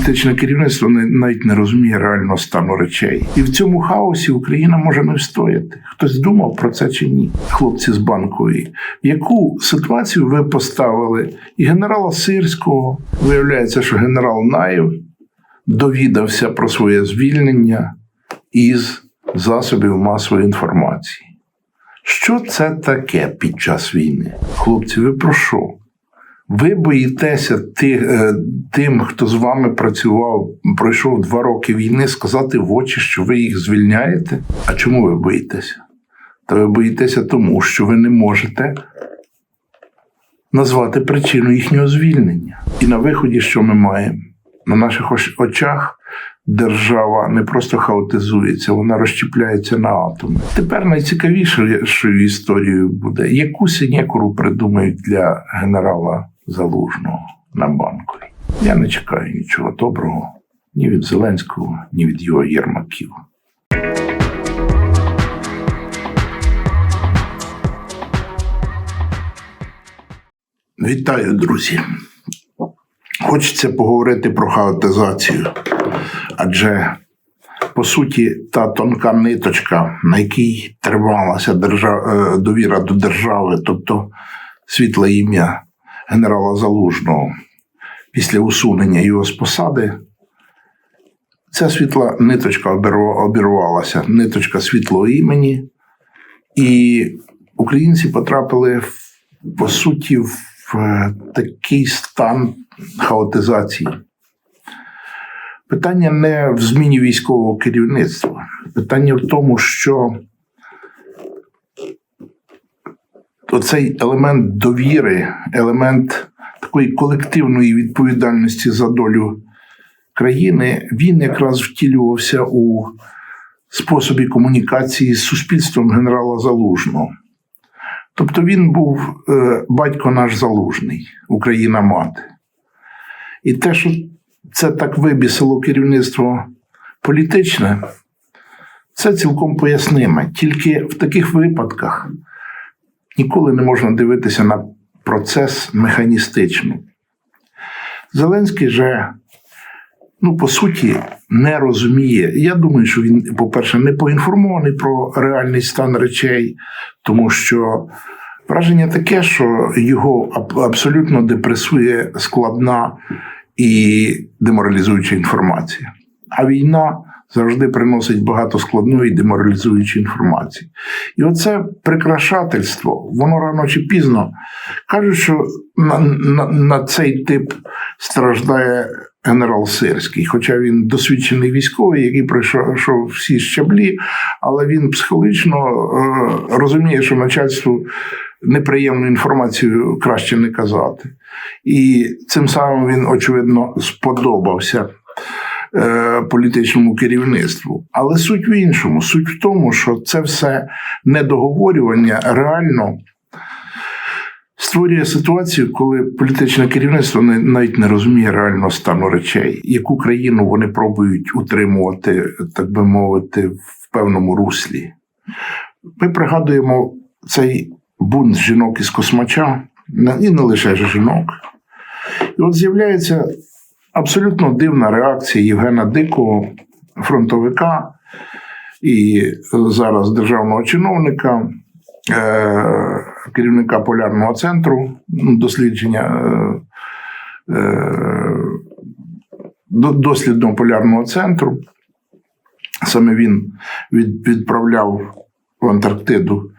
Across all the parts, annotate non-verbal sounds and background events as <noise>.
політичне керівництво навіть не розуміє реального стану речей. І в цьому хаосі Україна може не встояти. Хтось думав про це чи ні? Хлопці з банкової. Яку ситуацію ви поставили і генерала Сирського? Виявляється, що генерал Наєв довідався про своє звільнення із засобів масової інформації. Що це таке під час війни? Хлопці, ви про що? Ви боїтеся е, тим, хто з вами працював, пройшов два роки війни, сказати в очі, що ви їх звільняєте? А чому ви боїтеся? Та ви боїтеся тому, що ви не можете назвати причину їхнього звільнення. І на виході, що ми маємо? На наших очах держава не просто хаотизується, вона розщепляється на атоми. Тепер найцікавішою історією буде, яку синекуру придумають для генерала Залужного на банкові. Я не чекаю нічого доброго ні від Зеленського, ні від його єрмаків. Вітаю, друзі. Хочеться поговорити про хаотизацію, адже по суті та тонка ниточка, на якій трималася держав... е, довіра до держави, тобто світле ім'я генерала Залужного після усунення його з посади, ця світла ниточка обірвалася, ниточка світлого імені, і українці потрапили по суті в е, такий стан хаотизації. Питання не в зміні військового керівництва. Питання в тому, що оцей елемент довіри, елемент такої колективної відповідальності за долю країни, він якраз втілювався у способі комунікації з суспільством генерала Залужного. Тобто він був е, батько наш залужний, Україна мати. І те, що це так вибісило керівництво політичне, це цілком поясниме. Тільки в таких випадках ніколи не можна дивитися на процес механістично. Зеленський же, ну, по суті, не розуміє. Я думаю, що він, по-перше, не поінформований про реальний стан речей, тому що враження таке, що його абсолютно депресує складна і деморалізуюча інформація. А війна завжди приносить багато складної деморалізуючої інформації. І оце прикрашательство, воно рано чи пізно кажуть, що на, на, на цей тип страждає генерал Сирський, хоча він досвідчений військовий, який пройшов всі щаблі, але він психологічно е, розуміє, що начальству неприємну інформацію краще не казати. І цим самим він, очевидно, сподобався е, політичному керівництву. Але суть в іншому. Суть в тому, що це все недоговорювання реально створює ситуацію, коли політичне керівництво навіть не розуміє реального стану речей, яку країну вони пробують утримувати, так би мовити, в певному руслі. Ми пригадуємо цей бунт жінок із космача, і не лише жінок. І от з'являється абсолютно дивна реакція Євгена Дикого, фронтовика і зараз державного чиновника, е, керівника полярного центру ну, дослідження. е, е, до- дослідного полярного центру. Саме він відправляв в Антарктиду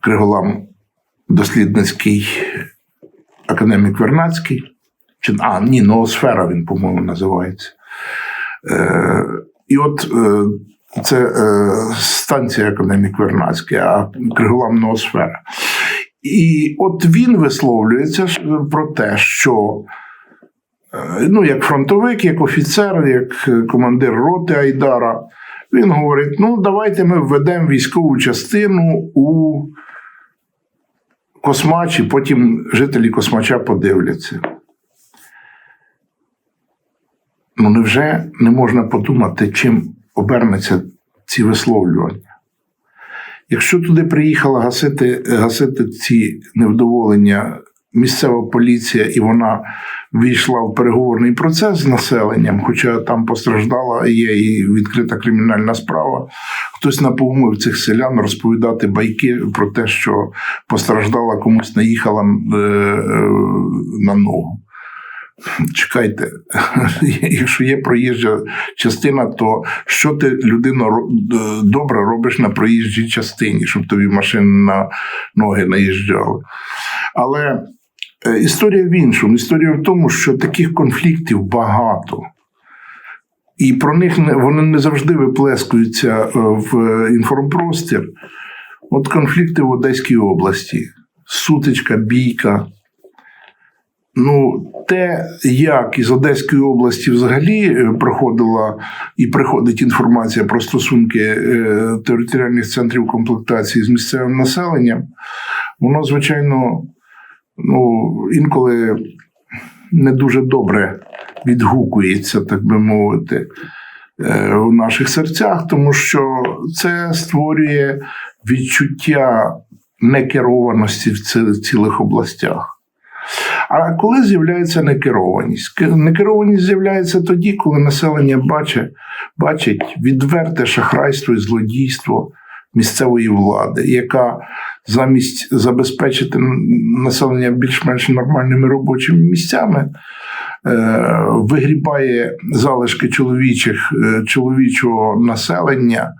Криголам дослідницький академік Вернацький. Чи, а, ні, ноосфера він, по-моєму, називається. Е, і от е, це е, станція академік Вернацький, а Криголам ноосфера. І от він висловлюється про те, що е, ну, як фронтовик, як офіцер, як е, командир роти Айдара, він говорить: ну, давайте ми введемо військову частину у Космач, і потім жителі Космача подивляться. Ну, невже не можна подумати, чим обернеться ці висловлювання? Якщо туди приїхала гасити, гасити ці невдоволення місцева поліція, і вона війшла в переговорний процес з населенням, хоча там постраждала є і відкрита кримінальна справа. Хтось напомив цих селян розповідати байки про те, що постраждала комусь наїхала е, е, на ногу. Чекайте, <laughs> якщо є проїжджа частина, то що ти людино добре робиш на проїжджій частині, щоб тобі машини на ноги наїжджали. Але е, історія в іншому. Історія в тому, що таких конфліктів багато. І про них вони не завжди виплескуються е, в інформпростір. От конфлікти в Одеській області, сутичка, бійка. Ну, те, як із Одеської області взагалі е, проходила і приходить інформація про стосунки е, територіальних центрів комплектації з місцевим населенням, воно, звичайно, ну, інколи не дуже добре відгукується, так би мовити, е, у наших серцях, тому що це створює відчуття некерованості в цілих областях. А коли з'являється некерованість? Некерованість з'являється тоді, коли населення бачить, бачить відверте шахрайство і злодійство місцевої влади, яка замість забезпечити населення більш-менш нормальними робочими місцями, е, вигрібає залишки чоловічих, е, чоловічого населення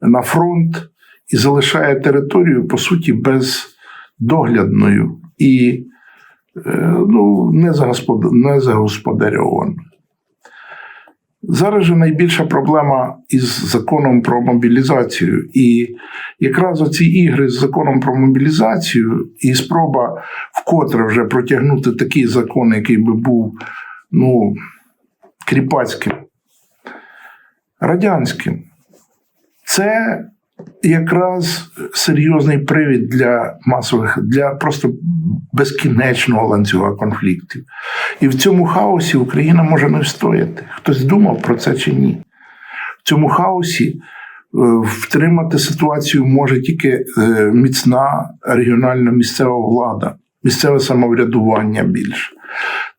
на фронт і залишає територію, по суті, бездоглядною і ну, не, загоспод... не загосподарьованою. Зараз же найбільша проблема із законом про мобілізацію. І якраз оці ігри з законом про мобілізацію і спроба вкотре вже протягнути такий закон, який би був ну, кріпацьким, радянським, це якраз серйозний привід для масових, для просто безкінечного ланцюга конфліктів. І в цьому хаосі Україна може не встояти. Хтось думав про це чи ні. В цьому хаосі е, втримати ситуацію може тільки е, міцна регіональна місцева влада, місцеве самоврядування більше.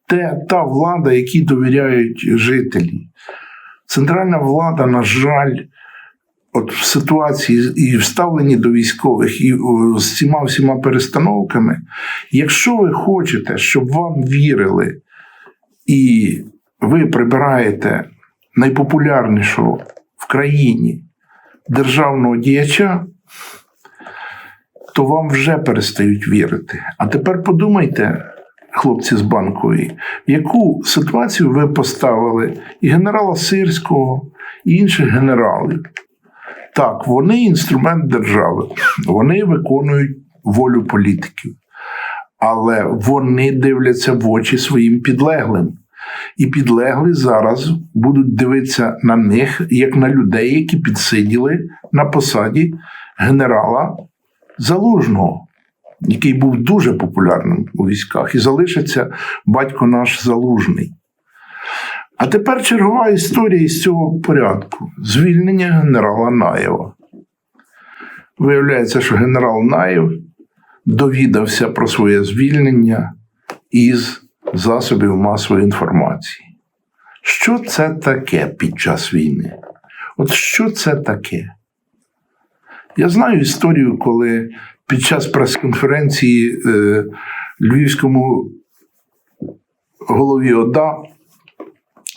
Те, та влада, якій довіряють жителі. Центральна влада, на жаль, от в ситуації і вставлені до військових, і з цими всіма перестановками, якщо ви хочете, щоб вам вірили, і ви прибираєте найпопулярнішого в країні державного діяча, то вам вже перестають вірити. А тепер подумайте, хлопці з банкової, в яку ситуацію ви поставили і генерала Сирського, і інших генералів. Так, вони інструмент держави, вони виконують волю політиків, але вони дивляться в очі своїм підлеглим. І підлеглі зараз будуть дивитися на них як на людей, які підсиділи на посаді генерала Залужного, який був дуже популярним у військах, і залишиться батько наш Залужний. А тепер чергова історія із цього порядку: звільнення генерала Наєва. Виявляється, що генерал Наєв довідався про своє звільнення із засобів масової інформації. Що це таке під час війни? От що це таке? Я знаю історію, коли під час прес-конференції е, львівському голові ОДА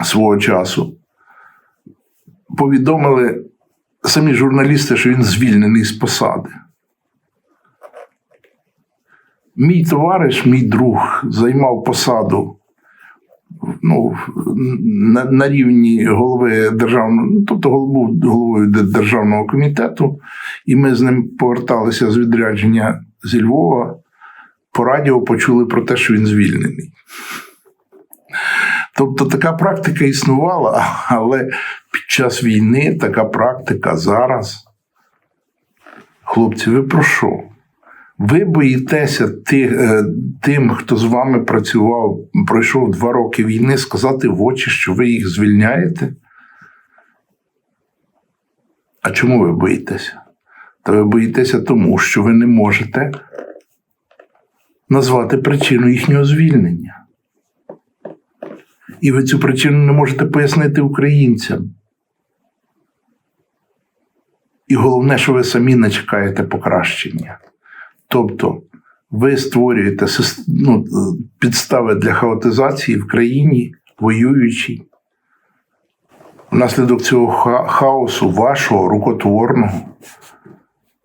свого часу повідомили самі журналісти, що він звільнений з посади. Мій товариш, мій друг, займав посаду ну, на, на рівні голови державного, ну, тобто був головою державного комітету, і ми з ним поверталися з відрядження зі Львова. По радіо почули про те, що він звільнений. Тобто така практика існувала, <laughs> але під час війни така практика зараз. Хлопці, ви про що? Ви боїтеся е, тим, хто з вами працював, пройшов два роки війни, сказати в очі, що ви їх звільняєте? А чому ви боїтеся? Та ви боїтеся тому, що ви не можете назвати причину їхнього звільнення. І ви цю причину не можете пояснити українцям. І головне, що ви самі не чекаєте покращення. Тобто, ви створюєте ну, підстави для хаотизації в країні воюючій. Внаслідок цього ха- хаосу, вашого рукотворного,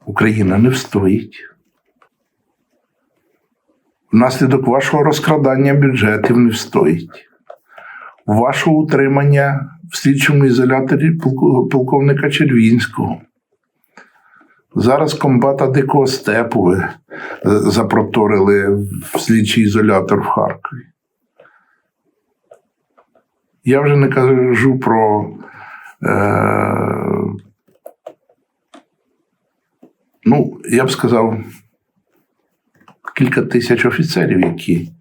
Україна не встоїть. Внаслідок вашого розкрадання бюджетів не встоїть. Вашого утримання в слідчому ізоляторі полковника Червінського. Зараз комбата Дикого степу ви е, запроторили в слідчий ізолятор в Харкові. Я вже не кажу про е, ну, я б сказав, кілька тисяч офіцерів, які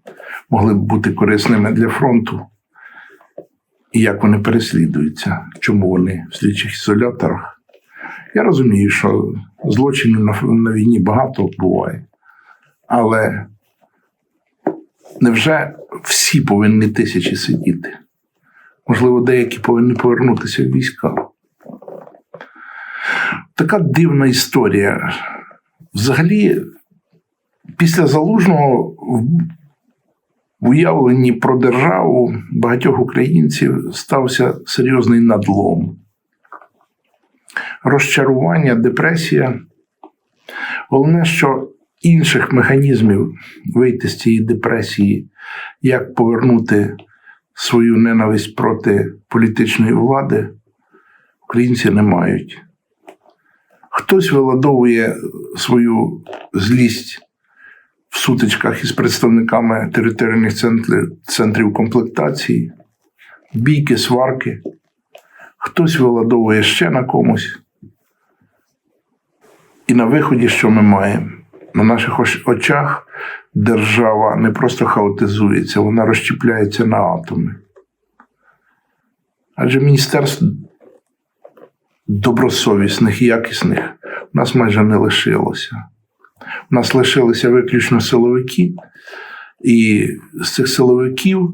могли б бути корисними для фронту. І як вони переслідуються, чому вони в слідчих ізоляторах. Я розумію, що злочинів на, на війні багато буває. Але невже всі повинні тисячі сидіти? Можливо, деякі повинні повернутися в війська. Така дивна історія. Взагалі, після залужного в уявленні про державу багатьох українців стався серйозний надлом. Розчарування, депресія. Головне, що інших механізмів вийти з цієї депресії, як повернути свою ненависть проти політичної влади, українці не мають. Хтось виладовує свою злість в сутичках із представниками територіальних центрів, комплектації, бійки, сварки. Хтось виладовує ще на комусь. І на виході, що ми маємо? На наших очах держава не просто хаотизується, вона розщепляється на атоми. Адже міністерств добросовісних і якісних у нас майже не лишилося. У нас лишилися виключно силовики, і з цих силовиків,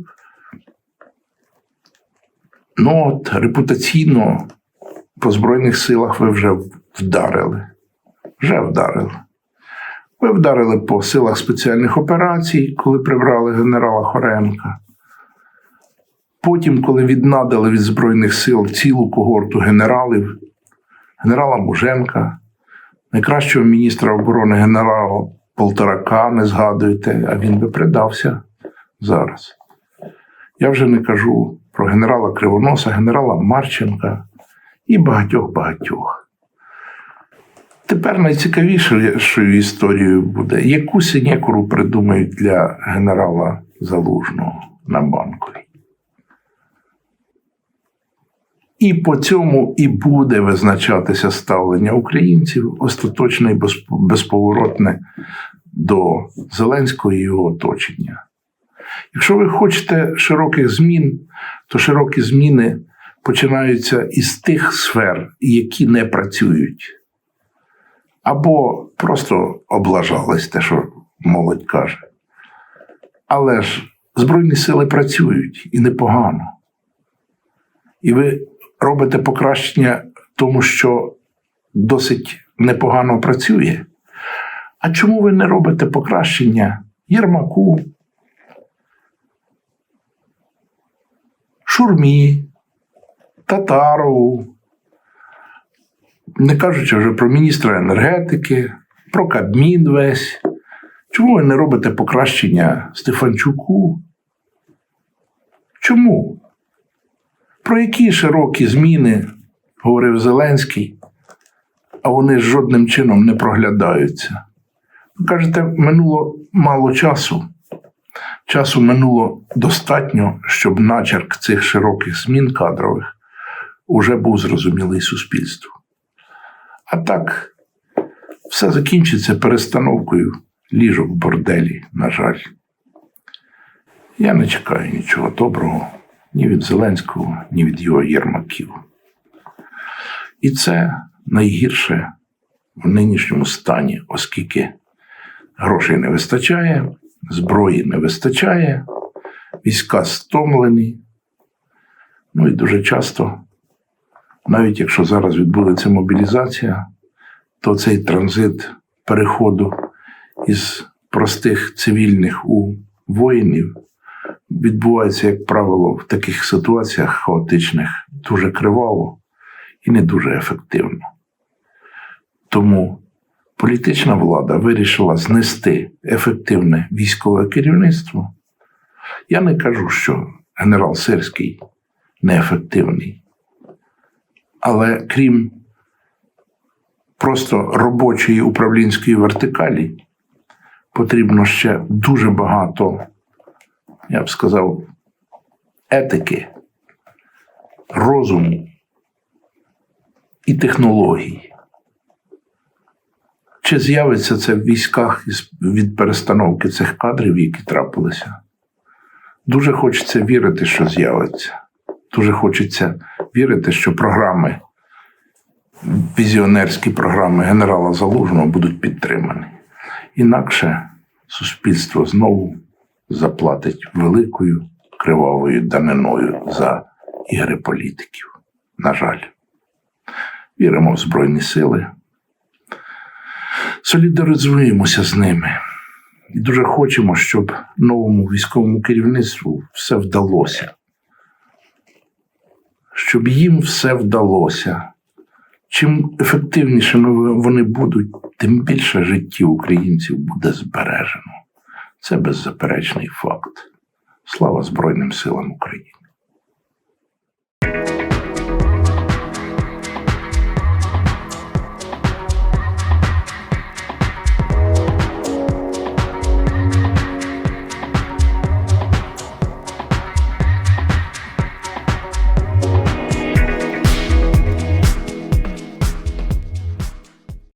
ну от репутаційно по Збройних силах ви вже вдарили. Вже вдарили. Ви вдарили по силах спеціальних операцій, коли прибрали генерала Хоренка. Потім, коли віднадали від Збройних сил цілу когорту генералів, генерала Муженка, найкращого міністра оборони генерала Полторака не згадуєте, а він би придався зараз. Я вже не кажу про генерала Кривоноса, генерала Марченка і багатьох-багатьох. Тепер найцікавішою історією буде, яку синекуру придумають для генерала Залужного на банковій. І по цьому і буде визначатися ставлення українців остаточне і безповоротне до Зеленського і його оточення. Якщо ви хочете широких змін, то широкі зміни починаються із тих сфер, які не працюють. Або просто облажались те, що молодь каже. Але ж Збройні сили працюють і непогано. І ви робите покращення тому, що досить непогано працює. А чому ви не робите покращення Єрмаку, Шурмі, Татарову, не кажучи вже про міністра енергетики, про Кабмін весь. Чому ви не робите покращення Стефанчуку? Чому? Про які широкі зміни говорив Зеленський, а вони жодним чином не проглядаються. Ви кажете, минуло мало часу. Часу минуло достатньо, щоб начерк цих широких змін кадрових уже був зрозумілий суспільству. А так, все закінчиться перестановкою ліжок в борделі, на жаль. Я не чекаю нічого доброго ні від Зеленського, ні від його єрмаків. І це найгірше в нинішньому стані, оскільки грошей не вистачає, зброї не вистачає, війська стомлені, Ну і дуже часто, навіть якщо зараз відбудеться мобілізація, то цей транзит переходу із простих цивільних у воїнів відбувається, як правило, в таких ситуаціях хаотичних дуже криваво і не дуже ефективно. Тому політична влада вирішила знести ефективне військове керівництво. Я не кажу, що генерал Сирський неефективний. Але крім просто робочої управлінської вертикалі, потрібно ще дуже багато, я б сказав, етики, розуму і технологій. Чи з'явиться це в військах від перестановки цих кадрів, які трапилися? Дуже хочеться вірити, що з'явиться. Дуже хочеться вірити, що програми, візіонерські програми генерала Залужного будуть підтримані. Інакше суспільство знову заплатить великою кривавою даниною за ігри політиків. На жаль, віримо в Збройні Сили, солідаризуємося з ними. І дуже хочемо, щоб новому військовому керівництву все вдалося. Щоб їм все вдалося. Чим ефективнішими вони будуть, тим більше життів українців буде збережено. Це беззаперечний факт. Слава Збройним силам України.